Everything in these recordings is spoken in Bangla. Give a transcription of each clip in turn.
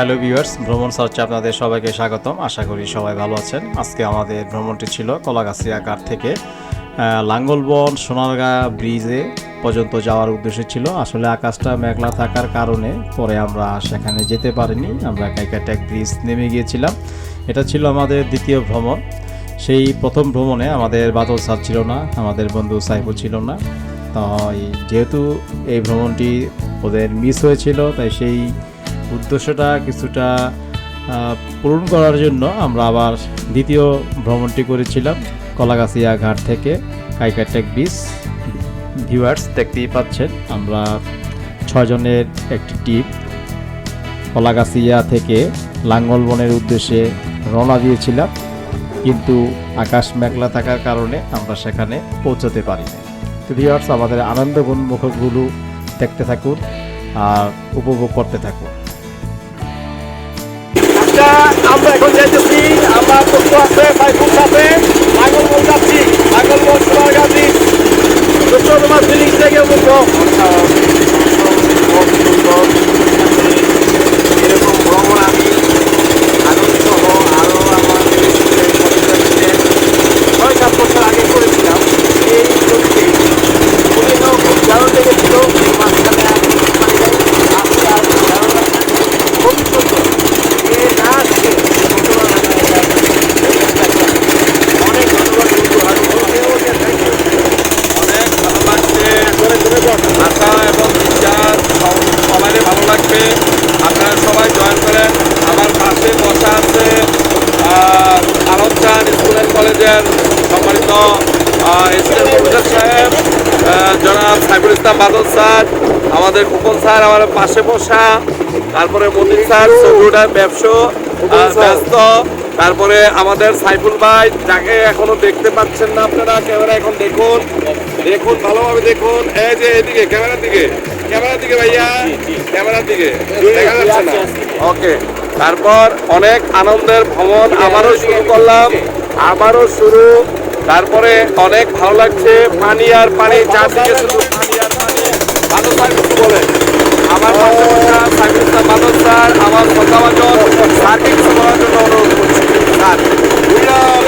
হ্যালো ভিউয়ার্স, ভ্রমণ সার্চে আপনাদের সবাইকে স্বাগতম। আশা করি সবাই ভালো আছেন। আজকে আমাদের ভ্রমণটি ছিল কলাগাছিয়া ঘাট থেকে লাঙ্গলবন সোনারগাঁ ব্রিজে পর্যন্ত যাওয়ার উদ্দেশ্য ছিল। আসলে আকাশটা মেঘলা থাকার কারণে পরে আমরা সেখানে যেতে পারিনি। আমরা কাইকাটেক ব্রিজ নেমে গিয়েছিলাম। এটা ছিল আমাদের দ্বিতীয় ভ্রমণ। সেই প্রথম ভ্রমণে আমাদের বাদল স্যার ছিল না, আমাদের বন্ধু সাইফুল ছিল না। তাই যেহেতু এই ভ্রমণটি ওদের মিস হয়েছিল, তাই সেই উদ্দেশ্যটা কিছুটা পূরণ করার জন্য আমরা আবার দ্বিতীয় ভ্রমণটি করেছিলাম কলাগাছিয়া ঘাট থেকে কাইকাটেক বিচ। ভিউয়ার্স, দেখতেই পাচ্ছেন আমরা ছজনের একটি টিম। কলাগাছিয়া থেকে লাঙ্গলবনের উদ্দেশ্যে রওনা দিয়েছিলাম, কিন্তু আকাশ মেঘলা থাকার কারণে আমরা সেখানে পৌঁছতে পারিনি। তো ভিউয়ার্স, আমাদের আনন্দবন মুখগুলো দেখতে থাকুন আর উপভোগ করতে থাকুন। আমরা এখন যাইতেছি আমার বন্ধু আছে সাইফুল সাথে নাগলমোল যাচ্ছি নাগলমোল সোনারগাঁ ব্রিজ দোস্ত তোমার ফিলিংস থেকে বলব এরকম ভ্রমণ আমি আনন্দ সহ আরও আমার ছয় সাত বছর আগে করেছিলাম এই নদীতে খুবই খুব ভালো লেগেছিল মাঝখানে পানি যায়, আস্তে আস্তে ভালো লাগে। খুবই সুন্দর এ না আসছে অনেক ধন্যবাদ বন্ধু আর ওকে ওকে থ্যাংক ইউ অনেক ভালো লাগছে আশা এবং বিচার সবাই ভালো লাগবে আপনারা সবাই জয়েন করেন আমার পাশে বসা আছে আরব চান স্কুল অ্যান্ড কলেজের সম্মানিত এসিস্ট্যান্ট প্রফেসর সাহেব আহ, জনাব সাইফুল ইসলাম বাদল স্যার আমাদের খোকন স্যার আমার পাশে বসা তারপরে মতিন স্যার সবুডার ব্যবসা ব্যস্ত তারপরে আমাদের সাইফুল ভাই যাকে এখনও দেখতে পাচ্ছেন না আপনারা ক্যামেরা এখন দেখুন দেখুন ভালোভাবে দেখুন এই যে এদিকে ক্যামেরার দিকে ক্যামেরার দিকে ভাইয়া ক্যামেরার দিকে দেখা যাচ্ছে না। ওকে তারপর অনেক আনন্দের ভ্রমণ আবারও শুরু করলাম আবারও শুরু তারপরে অনেক ভালো লাগছে পানি আর পানি চারদিকে শুধু কিছু বলেন আমার পাশে বসা সাইফুল ইসলাম বাদল স্যার, আমার শ্রদ্ধাভাজন স্যারকে কিছু বলার জন্য অনুরোধ করছি। স্যার We are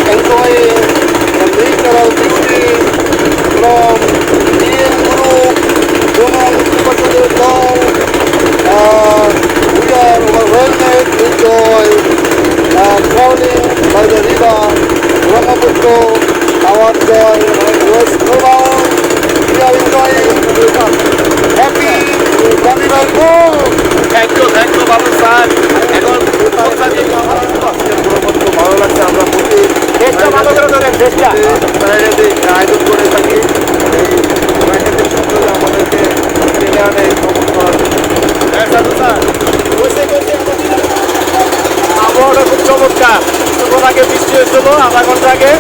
আগে বৃষ্টি হয়েছিল, আধা ঘণ্টা আগে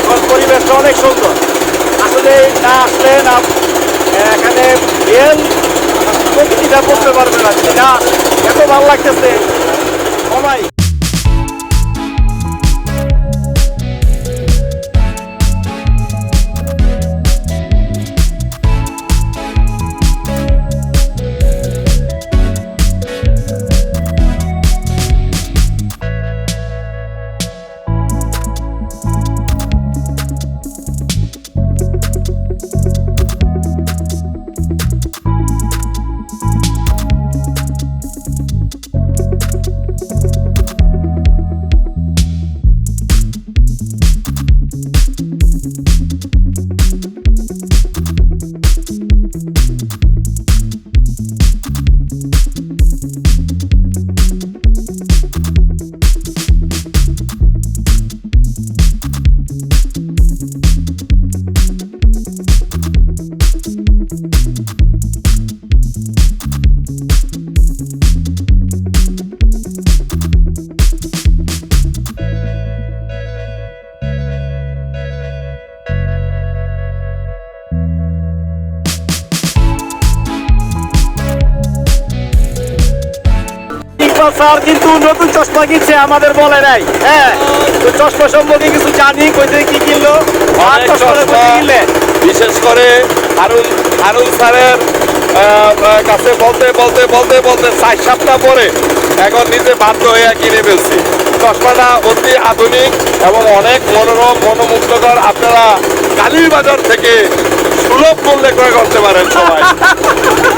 এখন পরিবেশটা অনেক সুন্দর। আসলে না আসলে না, এখানে রিয়েল প্রকৃতিটা করতে পারবে না। যেটা এত ভালো লাগতেছে। সবাই। ইকবাল স্যার। কিন্তু নতুন চশমা কিনছে আমাদের বলে নাই। হ্যাঁ তো চশমা সম্পর্কে কিছু জানি কই থেকে কি কিনলো? আর চশমা চশমা। কিনলে? বিশেষ করে হারুন হারুন স্যারের কাছে বলতে বলতে বলতে বলতে চার সপ্তাহ পরে এখন নিজে বাধ্য হয়ে কিনে ফেলছি। চশমাটা অতি আধুনিক এবং অনেক মনোরম মনোমুগ্ধকর। আপনারা কালীর বাজার থেকে সুলভ মূল্যে ক্রয় করতে পারেন সবাই।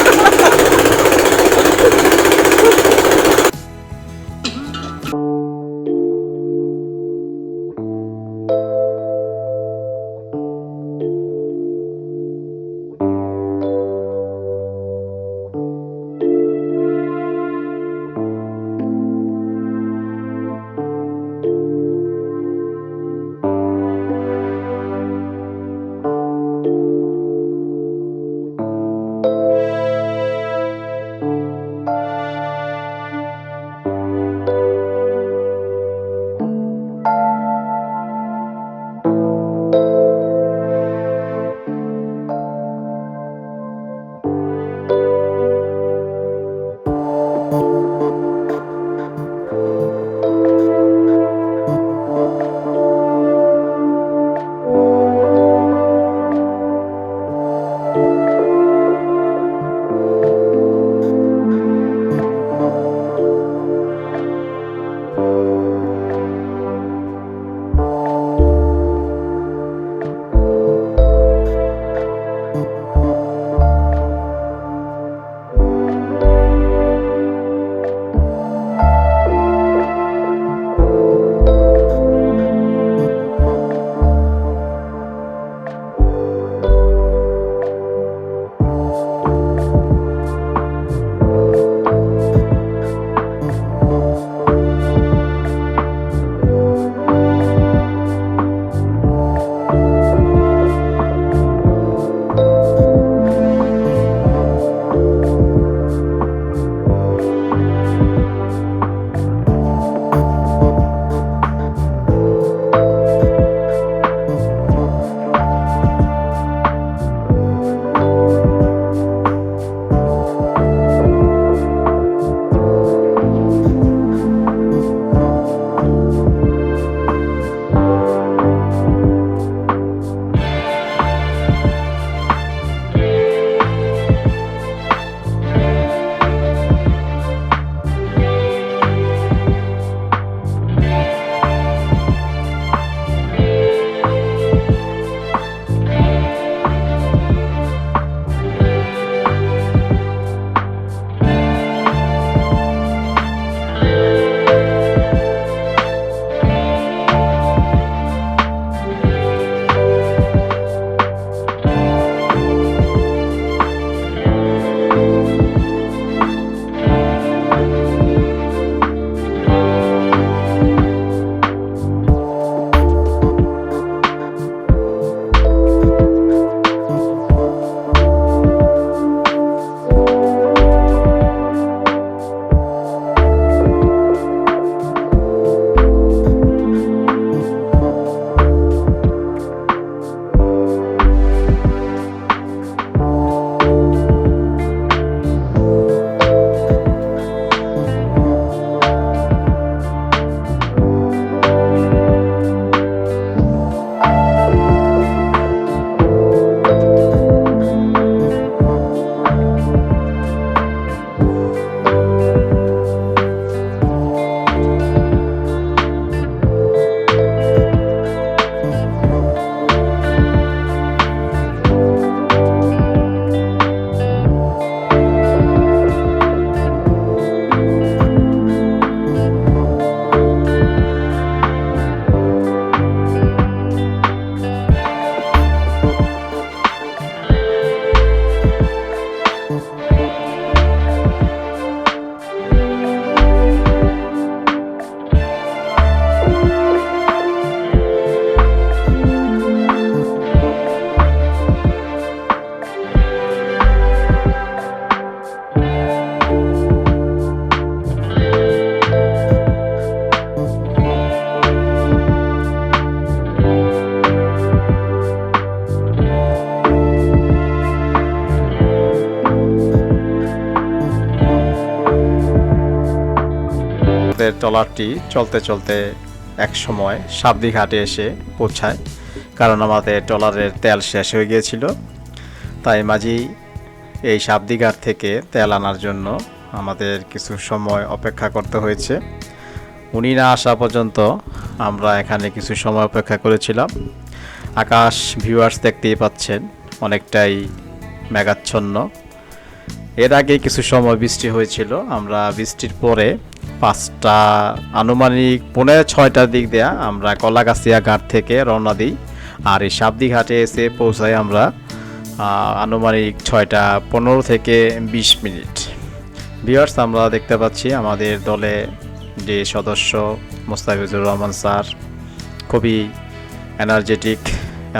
ট্রলারটি চলতে চলতে এক সময় সাবদি ঘাটে এসে পৌঁছায়, কারণ আমাদের ট্রলারের তেল শেষ হয়ে গিয়েছিল। তাই মাঝি এই সাবদিঘাট থেকে তেল আনার জন্য আমাদের কিছু সময় অপেক্ষা করতে হয়েছে। উনি না আসা পর্যন্ত আমরা এখানে কিছু সময় অপেক্ষা করেছিলাম। আকাশ ভিউয়ার্স দেখতেই পাচ্ছেন, অনেকটাই মেঘাচ্ছন্ন। এর আগে কিছু সময় বৃষ্টি হয়েছিল, আমরা বৃষ্টির পরে পাঁচটা আনুমানিক পনেরো ছয়টার দিক দেয়া আমরা কলাগাছিয়া ঘাট থেকে রওনা দিই। আর এই সাবদি ঘাটে এসে পৌঁছাই আমরা আনুমানিক ছয়টা পনেরো থেকে বিশ মিনিট। ভিউয়ার্স, আমরা দেখতে পাচ্ছি আমাদের দলে যে সদস্য মোস্তাফিজুর রহমান স্যার, খুবই এনার্জেটিক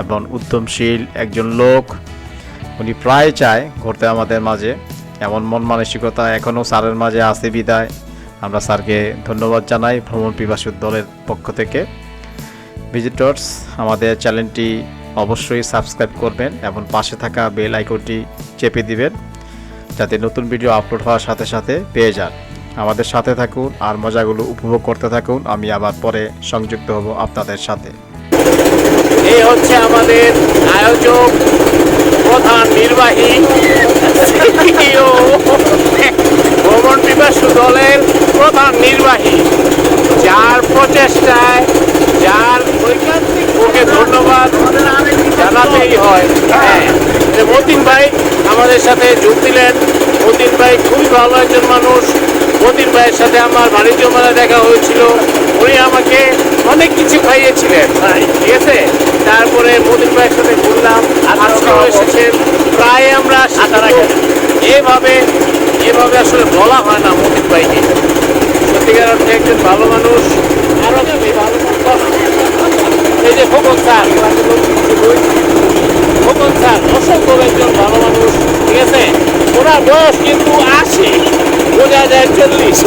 এবং উদ্যমশীল একজন লোক। উনি প্রায় চায় ঘুরতে আমাদের মাঝে। এমন মন মানসিকতা এখনও স্যারের মাঝে আছে বিদায়। আমরা স্যারকে ধন্যবাদ জানাই ভ্রমণ পিপাসুর দলের পক্ষ থেকে। ভিজিটর্স আমাদের চ্যানেলটি অবশ্যই সাবস্ক্রাইব করবেন এবং পাশে থাকা বেল আইকনটি চেপে দিবেন, যাতে নতুন ভিডিও আপলোড হওয়ার সাথে সাথে পেয়ে যান। আমাদের সাথে থাকুন আর মজাগুলো উপভোগ করতে থাকুন। আমি আবার পরে সংযুক্ত হব আপনাদের সাথে। এই হচ্ছে আমাদের আয়োজক প্রধান নির্বাহী ভ্রমণ পিপাসু দলের প্রধান নির্বাহী। যার প্রচেষ্টায় যার ঐকান্তিক ওকে ধন্যবাদ জানাতেই হয়। হ্যাঁ মতিন ভাই আমাদের সাথে যোগ দিলেন। মতিন ভাই খুবই ভালো একজন মানুষ। মতিন ভাইয়ের সাথে আমার বাণিজ্য মেলা দেখা হয়েছিল। উনি আমাকে অনেক কিছু খাইয়েছিলেন। ঠিক আছে? তারপরে মতিন ভাইয়ের সাথে ঘুরলাম আজকেও এসেছেন প্রায় আমরা সাঁতার এভাবে এভাবে আসলে বলা হয় না মতিন ভাইকে। সত্যিকার অর্থে একজন ভালো মানুষ আরও ভালো এই যে খোকন স্যার খোকন স্যার অসংখ্য একজন ভালো মানুষ ঠিক আছে? ওনার বয়স কিন্তু আশি বোঝা যায় চল্লিশ।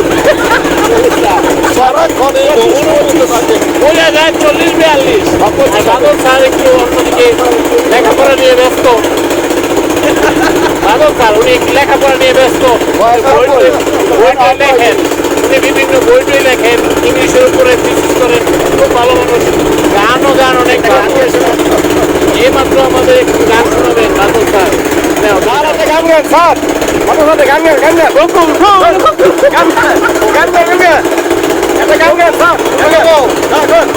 বোঝা যায় চল্লিশ বিয়াল্লিশ। বাদল স্যার একটু অন্যদিকে লেখাপড়া নিয়ে ব্যস্ত। স্যার উনি একটু লেখাপড়া নিয়ে ব্যস্ত। বই টই- বই টই লেখেন। উনি বিভিন্ন বই লেখেন। ইংলিশের উপরে থিসিস করেন খুব ভালো মানুষ। গানও গান অনেক গান। এই মাত্র আমাদের একটু গান শোনাবেন বাদল স্যার গান গান স্যার। আমার সাথে গান গান গান গান। গান গান গান গান একটা গান গান স্যার গান গান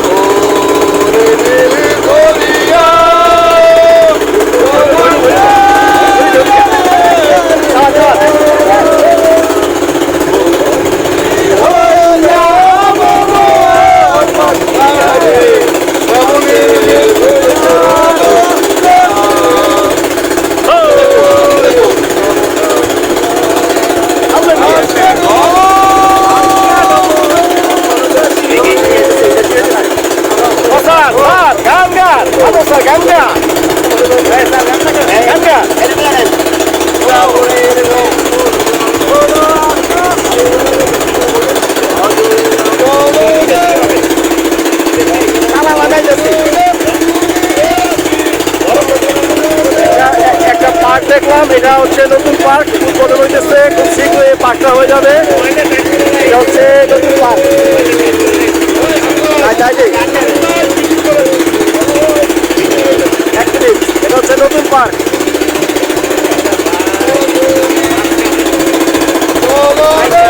গান Thank you.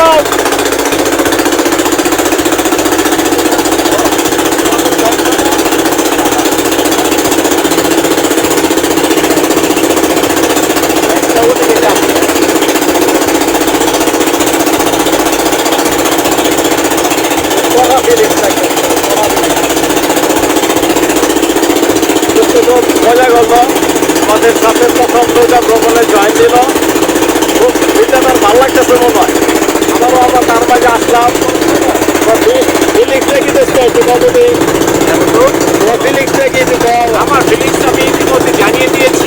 যাও বোঝা গেল আমাদের সাথে প্রথম দুইটা ভ্রমণে জয়েন দিল। খুব দুইটা তার ভালো লাগতেছে মনে হয় হ্যাঁ আমার তার বাইরে আসলাম। ফিলিক্স দেখি দেখতে একটু কতদিন আমার ফিলিক্স দেখি আমার ফিলিক্স আমি ইতিমধ্যে জানিয়ে দিয়েছি।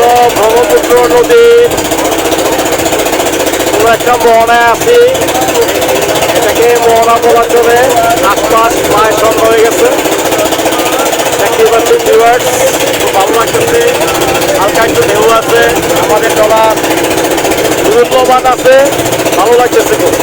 হলো ব্রহ্মপুত্র নদীর কোনো একটা মোহনায় আছি। এটাকে মোহনা বলার জন্য আশপাশ মায়ের সঙ্গ হয়ে গেছে। দেখতে পাচ্ছি ভালো লাগতেছে। হালকা একটু ঢেউ আছে। আমাদের ডলার মূল্যবান আছে। ভালো লাগতেছে খুব।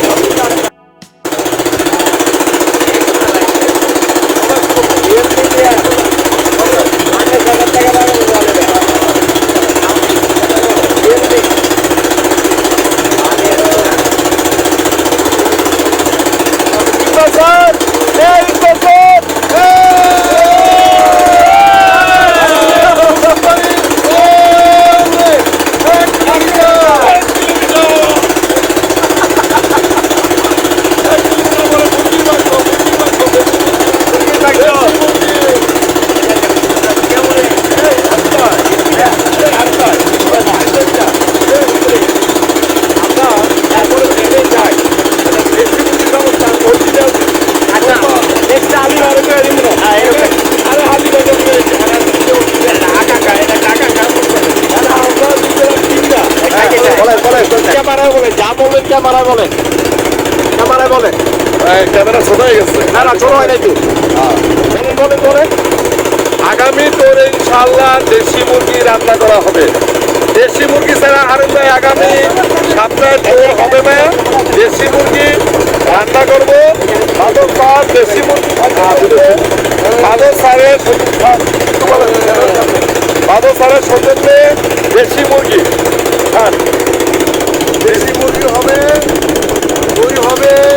এটা ছোট হয়ে গেছে। না না ছোট হয় নাই তো। হ্যাঁ। যেমন বলেন ধরে আগামী তোর ইনশাল্লাহ দেশি মুরগি রান্না করা হবে। দেশি মুরগি ছাড়া আরুন ভাই আগামী সপ্তাহে তোর হবে না। দেশি মুরগি রান্না করব। মাদক সার দেশি মুরগি মাদক সাড়ে মাদক সাড়ে সৌজন্যে দেশি মুরগি। হ্যাঁ। দেশি মুরগি হবে দই হবে।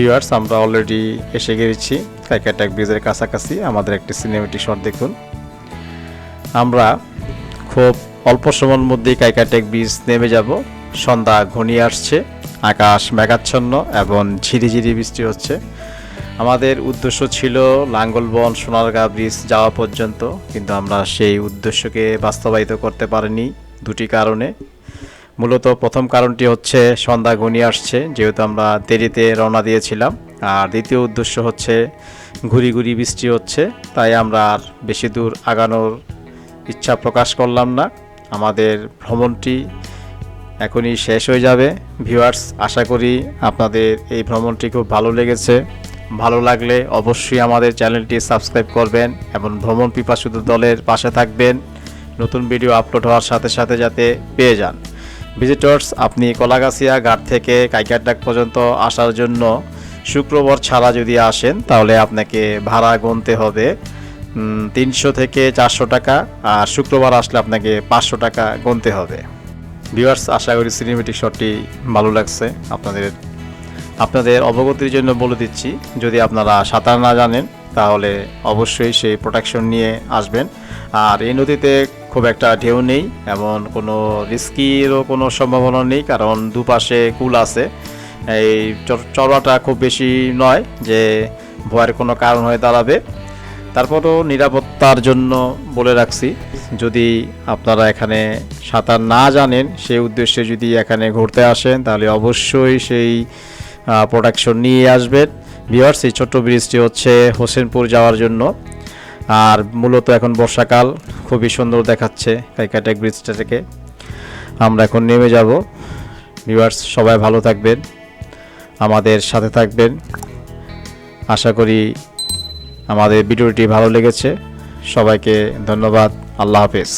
ভিউয়ার্স আমরা অলরেডি এসে গেছি। কাইকাটাক ব্রিজের কাছাকাছি, আমাদের একটি সিনেমেটিক শট দেখুন। আমরা খুব অল্প সময়ের মধ্যেই কাইকাটেক ব্রিজ নেমে যাব। সন্ধ্যা ঘনিয়ে আসছে, আকাশ মেঘাচ্ছন্ন এবং ঝিরিঝিরি বৃষ্টি হচ্ছে। আমাদের উদ্দেশ্য ছিল লাঙ্গলবন সোনারগা ব্রিজ যাওয়া পর্যন্ত, কিন্তু আমরা সেই উদ্দেশ্যকে বাস্তবায়িত করতে পারিনি। দুটি কারণে। মূলত প্রথম কারণটি হচ্ছে সন্ধ্যা ঘনিয়ে আসছে, যেহেতু আমরা দেরিতে রওনা দিয়েছিলাম। আর দ্বিতীয় উদ্দেশ্য হচ্ছে ঘুরি ঘুরি বৃষ্টি হচ্ছে, তাই আমরা আর বেশি দূর আগানোর ইচ্ছা প্রকাশ করলাম না। আমাদের ভ্রমণটি এখনই শেষ হয়ে যাবে। ভিউয়ার্স, আশা করি আপনাদের এই ভ্রমণটি খুব ভালো লেগেছে। ভালো লাগলে অবশ্যই আমাদের চ্যানেলটি সাবস্ক্রাইব করবেন এবং ভ্রমণ পিপাসুত দলের পাশে থাকবেন। নতুন ভিডিও আপলোড হওয়ার সাথে সাথে যাতে পেয়ে যান। ভিজিটর্স আপনি কলাগাছিয়া ঘাট থেকে কাইকারডাক পর্যন্ত আসার জন্য শুক্রবার ছাড়া যদি আসেন, তাহলে আপনাকে ভাড়া গুনতে হবে তিনশো থেকে চারশো টাকা, আর শুক্রবার আসলে আপনাকে পাঁচশো টাকা গুনতে হবে। ভিউয়ার্স আশা করি সিনেমেটিক শটটি ভালো লাগছে। আপনাদের আপনাদের অবগতির জন্য বলে দিচ্ছি, যদি আপনারা সাঁতার না জানেন, তাহলে অবশ্যই সেই প্রোটেকশন নিয়ে আসবেন। আর এই নদীতে খুব একটা ঢেউ নেই এমন কোনো রিস্কিরও কোনো সম্ভাবনা নেই, কারণ দুপাশে কুল আছে। এই চড়াটা খুব বেশি নয় যে ভয়ের কোনো কারণ হয়ে দাঁড়াবে। তারপরও নিরাপত্তার জন্য বলে রাখছি, যদি আপনারা এখানে সাঁতার না জানেন সেই উদ্দেশ্যে যদি এখানে ঘুরতে আসেন, তাহলে অবশ্যই সেই প্রোটেকশন নিয়ে আসবেন। ভিওয়ার্স এই ছোট্ট ব্রিজটি হচ্ছে হোসেনপুর যাওয়ার জন্য। আর মূলত এখন বর্ষাকাল, খুবই সুন্দর দেখাচ্ছে কাইকাটেক ব্রিজটা থেকে। আমরা এখন নেমে যাব। ভিউয়ার্স সবাই ভালো থাকবেন, আমাদের সাথে থাকবেন। আশা করি আমাদের ভিডিওটি ভালো লেগেছে। সবাইকে ধন্যবাদ। আল্লাহ হাফেজ।